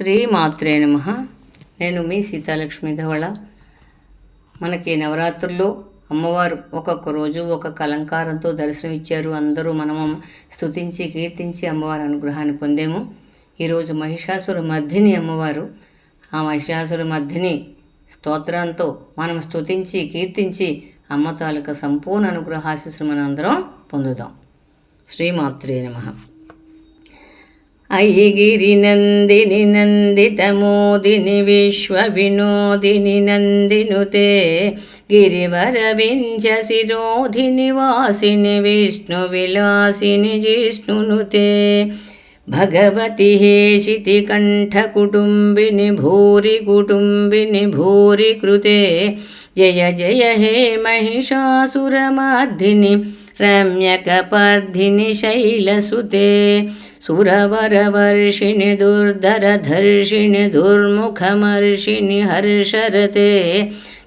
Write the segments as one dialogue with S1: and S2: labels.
S1: శ్రీ మాత్రే నమ. నేను మీ సీతాలక్ష్మి ధవళ. మనకి నవరాత్రుల్లో అమ్మవారు ఒక్కొక్క రోజు ఒక్కొక్క అలంకారంతో దర్శనమిచ్చారు. అందరూ మనము స్తుతించి కీర్తించి అమ్మవారి అనుగ్రహాన్ని పొందాము. ఈరోజు మహిషాసుర మధ్యని అమ్మవారు. ఆ మహిషాసుర మధ్యని స్తోత్రంతో మనం స్తుతించి కీర్తించి అమ్మ తాలూకా సంపూర్ణ అనుగ్రహాశిస్సులు మనం అందరం పొందుదాం. శ్రీమాత్రే నమ. अहि गिरिनन्दिनि नन्दितमोदिनि विश्वविनोदिनि नन्दिनुते गिरिवरविञ्चसिरोधिनिवासिनि विष्णुविलासिनि जिष्णुनुते भगवति हेशितिकण्ठकुटुम्बिनि भूरिकुटुम्बिनि भूरिकृते जय जय हे महिषासुरमार्धिनि श्रम्यकपार्धिनि शैलसुते सुरवरवर्षिणि दुर्धरधर्षिणि दुर्मुखमर्षिणि हर्षरते।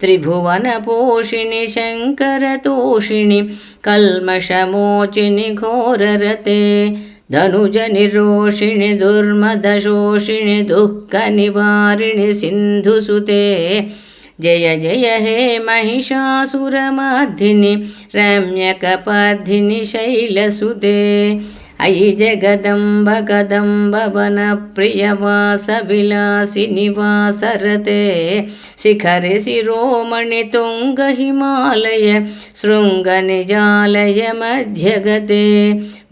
S1: त्रिभुवनपोषिणि शङ्करतोषिणि कल्मषमोचिनि घोररते। धनुजनिरोषिणि दुर्मदशोषिणि दुःखनिवारिणि सिन्धुसुते। जय जय हे महिषासुरमर्धिनि रम्यकपाधिनि शैलसुते अयि जगदम्ब भगदं भवनप्रियवासविलासिनिवासरते शिखरि शिरोमणि तुङ्गहिमालय श्रृङ्गनिजालय मज्जगते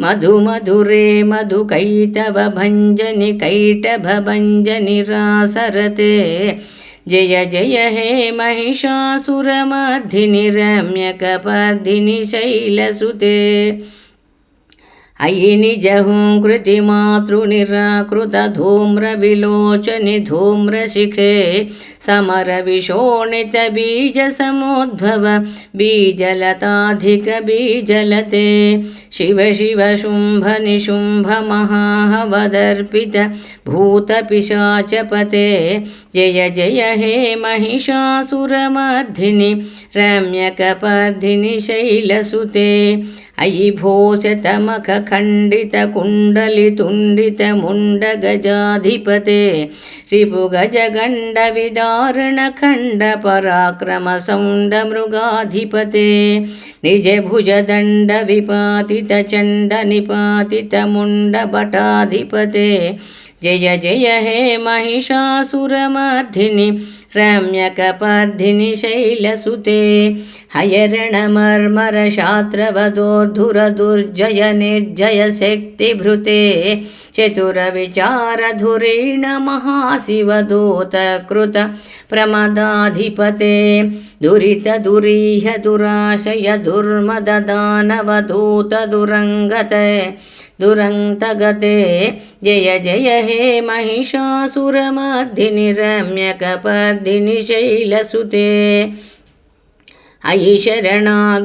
S1: मधुमधुरे मधुकैटभञ्जनिकैटभञ्जनिरासरते जय जय हे महिषासुरमर्धिनि रम्यकपर्धिनि शैलसुते अयि निजहुं कृतिमातृनिराकृतधूम्रविलोचनि धूम्रशिखे समरविशोणितबीजसमोद्भव बीजलताधिकबीजलते शिव शिव शुम्भनिशुम्भमहाहवदर्पित भूतपिशाचपते जय जय हे महिषासुरमर्धिनि జయ జయ హే మహిషాసురమర్ధిని రమ్యకపర్ధిని శైలసుతే అయి నిజహుంకృతి మాతృనిరాకృత ధూమ్ర విలోచని ధూమ్రశిఖే సమర रम्यकपाधिनिशैलसुते हैरणमर्मरशात्रवधोर्धुरदुर्जय निर्जय चतुरविचारधुरेण महाशिवदूतकृत प्रमदाधिपते दुरितदुरीह दुराशय दुर्मददानवधूतदुरङ्गते మహాహవదర్పిత భూత పిశాచపతే జయ జయ హే మహిషాసురమర్ధిని రమ్యకపర్ధిని శైలసుతే అయి భోశతమఖ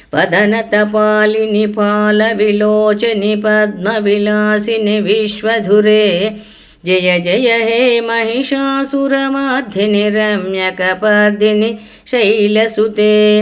S1: पदनतपालिनि पालविलोचनि पद्मविलासिनि विश्वधुरे। जय जय हे महिषासुरमाध्यनि रम्यकपर्दिनि शैलसुते।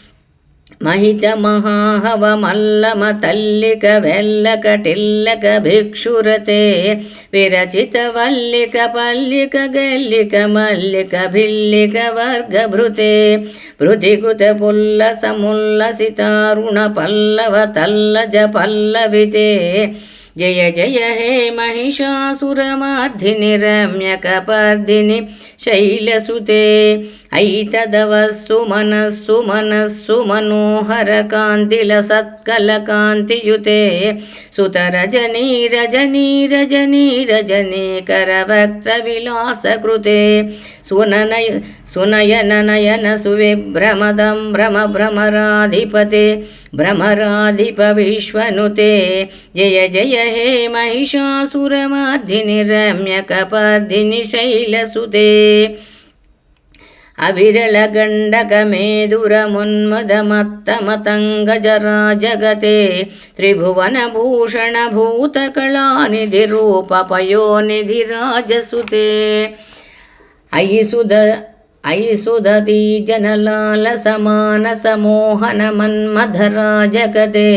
S1: మహిత మహాహవమల్లమ తల్లిక వెల్లక టిల్లక భిక్షురతే విరచిత వల్లిక పల్లిక గల్లిక మల్లిక భిల్లిక వర్గభృతే భృతికృత పుల్ల సముల్లసితారుణ పల్లవ తల్లజ పల్లవితే జయ జయ హే మహిషాసురమార్ధిని రమ్యకపర్ధిని శైలసుతే महिषासुरमाधिनि रम्यकपर्दिनि शैलसुते महित महाहव मल्लम तल्लिक वेल्लक टिल्लक भिक्षुरते विरचित वल्लिक पल्लिक गल्लिक मल्लिक भिल्लिक वर्गभृते भृतिकृत पुल्लस मुल्लसितारुण पल्लव तल्लज पल्लविते जय जय हे महिषासुरमार्धिनि रम्यकपर्दिनि शैलसुते ऐतदवस्सु मनस्सु मनस्सु मनोहरकान्तिलसत्कलकान्तियुते सुतरजनी रजनी रजनी रजनी करवक्त्रविलासकृते सुननय सुनयन नयन सुविभ्रमदं भ्रम भ्रमराधिपते भ्रमराधिपविश्वनुते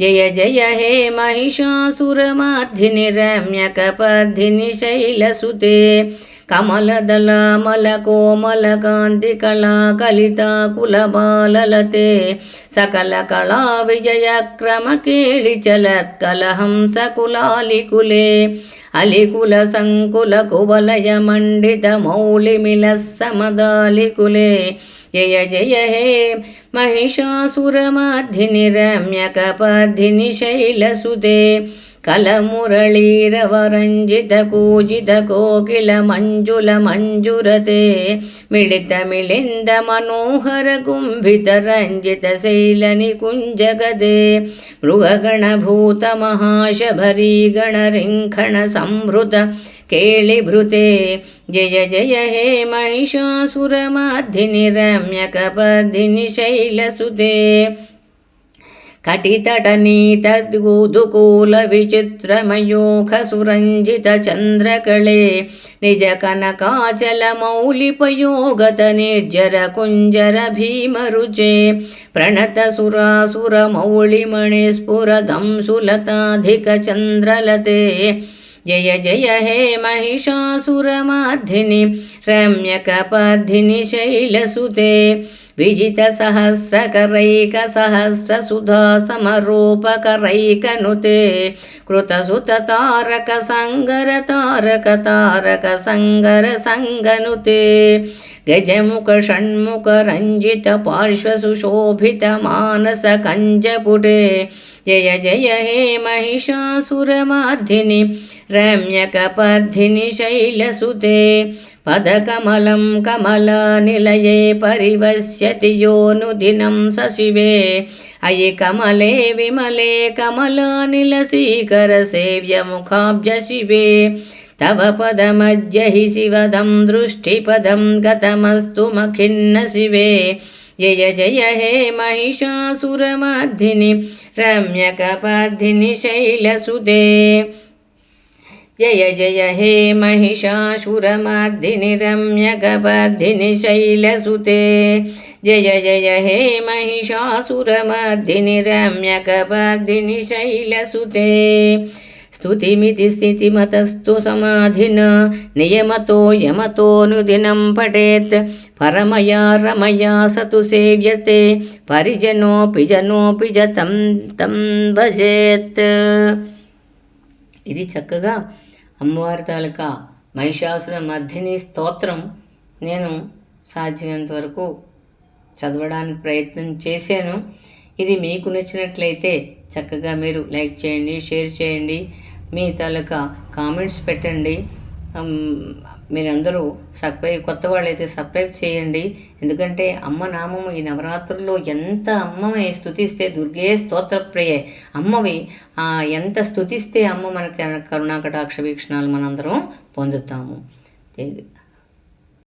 S1: जय जय हे महिषासुरमार्धिनि रम्यकपर्दिनि शैलसुते కమలదళామల కోమలకాంతి కళా కలిత కులబాలలతే సకల కళా విజయ క్రమ కేళి చలత్కలహంస కులాలికులే. అలికుల సంకుల కువలయ మండిత మౌళిమిల సమదాలికులే జయ జయ హే మహిషాసురమాధిని రమ్యకపాధిని శైలసుదే. कलमुरळीरवरञ्जितकूजितकोकिलमञ्जुलमञ्जुरते मिलिदमिलिन्दमनोहरकुम्भितरञ्जितशैलनिकुञ्जगदे गृहगणभूतमहाशभरिगणरिङ्खणसम्भृत केलिभृते जय जय हे महिषासुरमाधिनि रम्यकपधिनि शैलसुते कटितटनीतद्गुदुकूलविचित्रमयूखसुरञ्जितचन्द्रकळे निजकनकाचलमौलिपयोगतनिर्जरकुञ्जर भीमरुचे प्रणतसुरासुरमौलिमणिस्फुरदंशुलताधिकचन्द्रलते जय जय हे महिषासुरमार्धिनि रम्यकपर्धिनि शैलसुते विजितसहस्रकरैकसहस्रसुधा समरोपकरैकनुते कृतसुततारकसङ्गरतारकतारकसङ्गरसङ्गनुते गजमुखषण्मुखरञ्जितपार्श्वसुशोभितमानसकञ्जपुटे जय जय हे महिषासुरमार्धिनि रम्यकपर्धिनि शैलसुते पदकमलं कमलनिलये परिवश्यति योनुदिनं स शिवे अयि कमले विमले कमलानिलसीकरसेव्यमुखाब्ज शिवे तव पदमद्य हि शिवदं दृष्टिपदं गतमस्तु मखिन्न शिवे जय जय हे महिषासुरमार्धिनि रम्यकपर्धिनि शैलसुते जय जय हे महिषासुरमार्धिनि रम्यकपर्धिनि शैलसुते जय जय हे महिषासुरमर्दिनि रम्यकपर्दिनि शैलसुते स्तुतिमिति स्थितिमतस्तु समाधिन नियमतो यमतोऽनुदिनं पठेत् परमया रमया स तु सेव्यते परिजनोऽपि जनोऽपि च तं तं భజేత్ ఇది చక్కగా అమ్మవారి తాలూకా మహిషాసుర మధ్యని స్తోత్రం నేను సాధ్యమైనంత వరకు చదవడానికి ప్రయత్నం చేశాను. ఇది మీకు నచ్చినట్లయితే చక్కగా మీరు లైక్ చేయండి షేర్ చేయండి. మీ తాలూకా కామెంట్స్ పెట్టండి. మీరందరూ సబ్స్క్రైబ్ కొత్త వాళ్ళైతే సబ్స్క్రైబ్ చేయండి. ఎందుకంటే అమ్మ నామము ఈ నవరాత్రుల్లో ఎంత అమ్మమే స్థుతిస్తే దుర్గే స్తోత్రప్రియే. అమ్మవి ఎంత స్థుతిస్తే అమ్మ మనకి కరుణాకటాక్ష వీక్షణాలు మనందరం పొందుతాము.